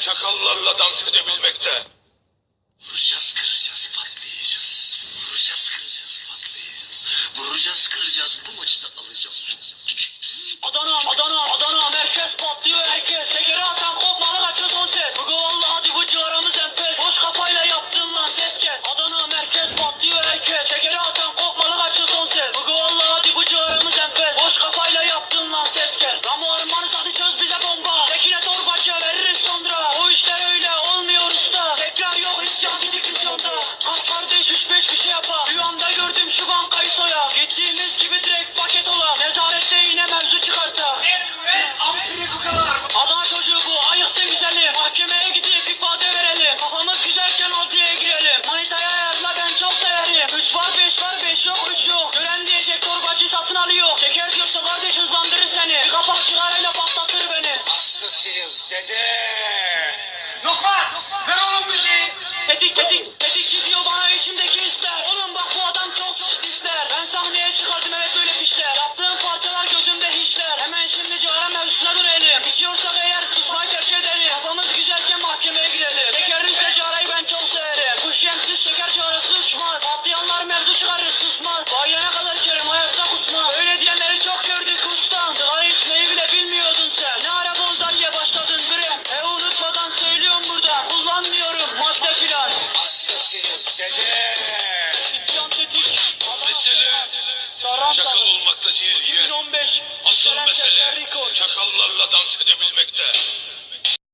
çakallarla dans edebilmekte. Vuracağız, kıracağız, patlayacağız. Vuracağız, kıracağız, patlayacağız. Vuracağız, kıracağız, bu maçı da alacağız. Adana, Adana! Teker girse kardeş hızlandırır seni. Bir kapak cigarayla patlatır beni. Hastasıyız dede. Lokman ver oğlum müziği. Tetik tetik. es un.